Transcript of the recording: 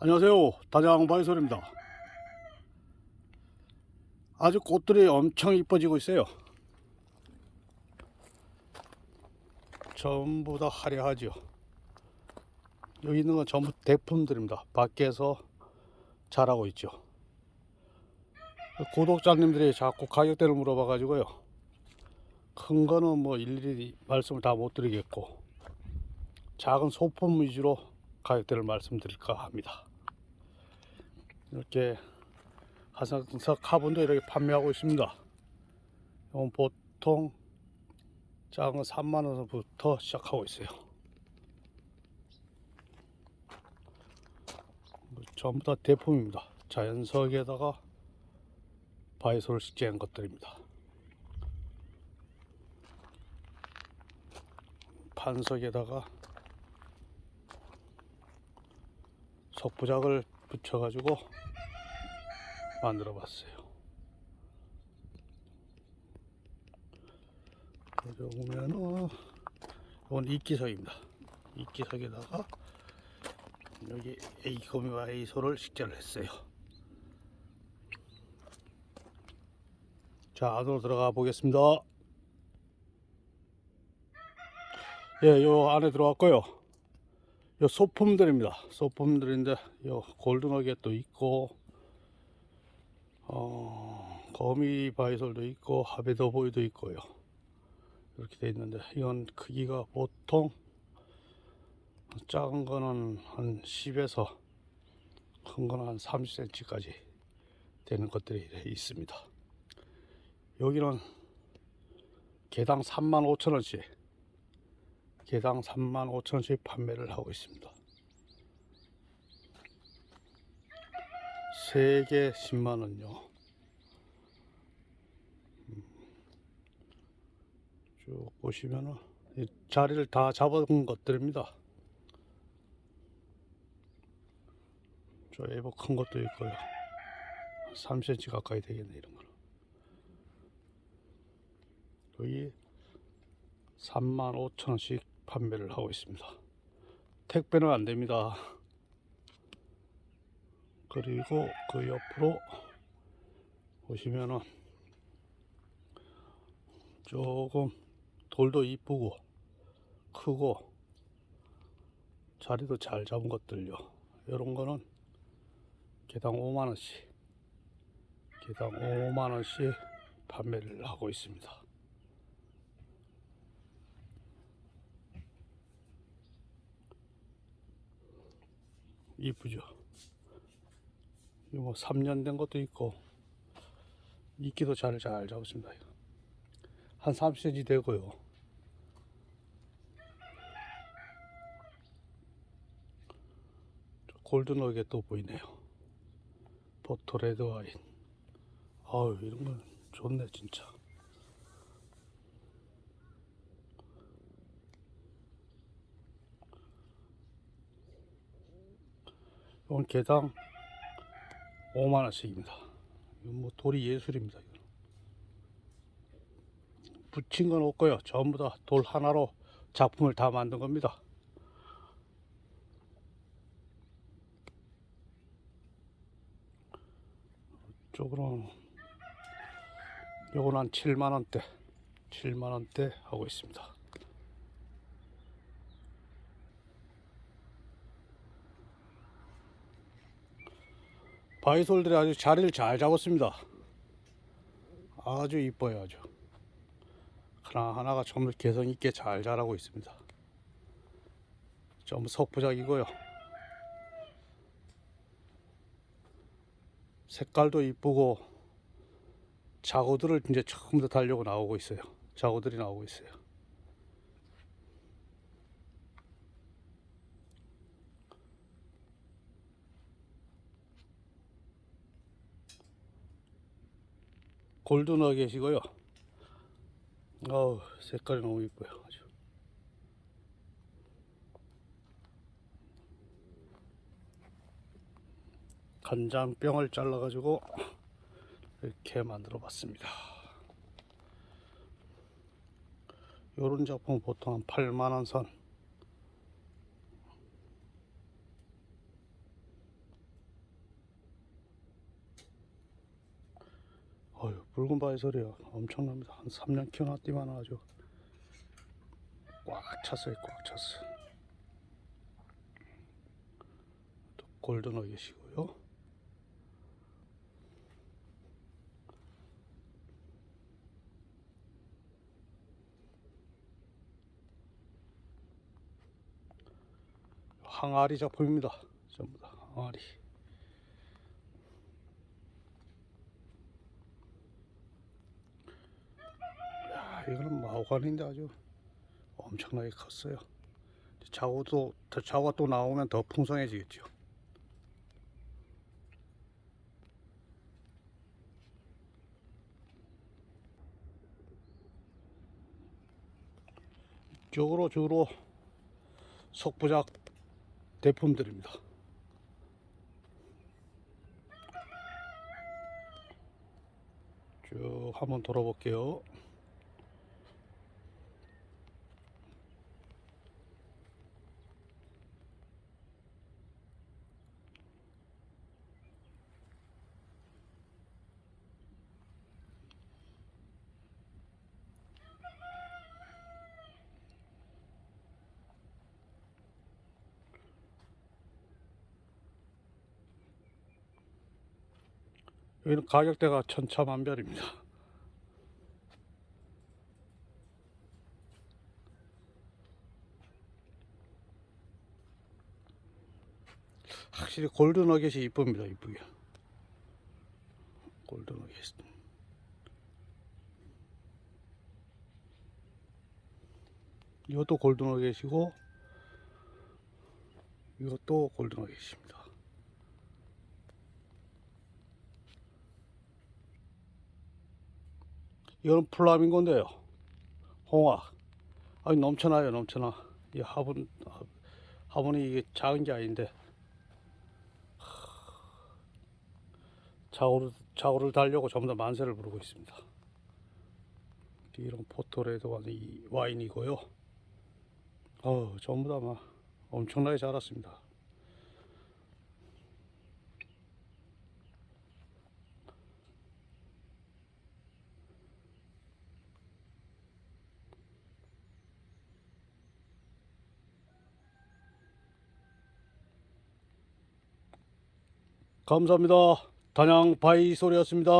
안녕하세요. 다장 바이솔입니다. 아주 꽃들이 엄청 이뻐지고 있어요. 전부 다 화려하죠. 여기 있는 건 전부 대품들입니다. 밖에서 자라고 있죠. 구독자님들이 자꾸 가격대를 물어봐 가지고요. 큰 거는 뭐 일일이 말씀을 다 못 드리겠고 작은 소품 위주로 가격대를 말씀드릴까 합니다. 이렇게 화산석 화분도 이렇게 판매하고 있습니다. 이건 보통 작은 거 3만 원부터 시작하고 있어요. 전부 다 대품입니다. 자연석에다가 바이솔을 식재한 것들입니다. 판석에다가 석부작을 붙여가지고 만들어 봤어요. 여기 보면은 이건 이끼석입니다. 이끼석에다가 여기 A거미와 A소를 식재를 했어요. 자, 안으로 들어가 보겠습니다. 예, 요 안에 들어왔고요. 요 소품들입니다. 소품들인데 요 골든어겟도 있고 어, 거미 바이솔도 있고 하베더보이도 있고요. 이렇게 돼 있는데 이건 크기가 보통 작은 거는 한 10에서 큰 거는 한 30cm까지 되는 것들이 있습니다. 여기는 개당 3만 5천 원씩 개당 3만 5천 원씩 판매를 하고 있습니다. 3개 10만 원요. 음. 쭉 보시면은 이 자리를 다 잡아둔 것들입니다. 저 에버 큰 것도 있고요. 3cm 가까이 되겠네 이런 거는. 여기 3만 5천 원씩 판매를 하고 있습니다. 택배는 안 됩니다. 그리고 그 옆으로 보시면은 조금 돌도 이쁘고 크고 자리도 잘 잡은 것들요. 이런 거는 개당 5만 원씩 개당 5만 원씩 판매를 하고 있습니다. 이쁘죠? 이거 뭐 3년 된 것도 있고 이끼도 잘 잘 잡았습니다. 한 30cm 되고요. 골든어게 또 보이네요. 포토레드 와인. 아유 이런 건 좋네 진짜. 이건 개당 5만 원씩입니다. 이건 뭐 돌이 예술입니다. 이거. 붙인 건 없고요. 전부 다 돌 하나로 작품을 다 만든 겁니다. 쪽으로는 요건 한 7만 원대, 7만 원대 하고 있습니다. 바이솔들이 아주 자리를 잘 잡았습니다. 아주 이뻐요, 아주. 하나하나가 전부 개성 있게 잘 자라고 있습니다. 전부 석부작이고요. 색깔도 이쁘고 자구들을 이제 처음부터 달려고 나오고 있어요. 자구들이 나오고 있어요. 골든어겟이고요. 어우 색깔이 너무 이뻐요. 아주. 간장병을 잘라가지고 이렇게 만들어 봤습니다. 요런 작품 보통 한 8만원 선 어휴 붉은 바이소리야 엄청납니다. 한 3년 키워놨더만 아주 꽉 찼어요 꽉 찼어. 또 골든 어게시고요. 항아리 작품입니다. 전부 다 항아리 이거는 마호가니인데 아주 엄청나게 컸어요. 자고도 더 자고가 또 나오면 더 풍성해지겠죠. 이쪽으로 주로 속부작 대품들입니다. 쭉 한번 돌아볼게요. 여기는 가격대가 천차만별입니다. 확실히 골든 어겟이 이쁩니다. 이쁘게. 골든 어겟. 이것도 골든 어겟이고 이것도 골든 어겟입니다. 이거는 플라밍고인데요. 홍화. 아니 넘쳐나요, 넘쳐나. 이 화분, 화분이 이게 작은 게 아닌데. 자고를, 자고를 달려고 전부 다 만세를 부르고 있습니다. 이런 포토레드 와인- 와인이고요. 어, 전부 다 막 엄청나게 자랐습니다. 감사합니다. 단양 바이 소리였습니다.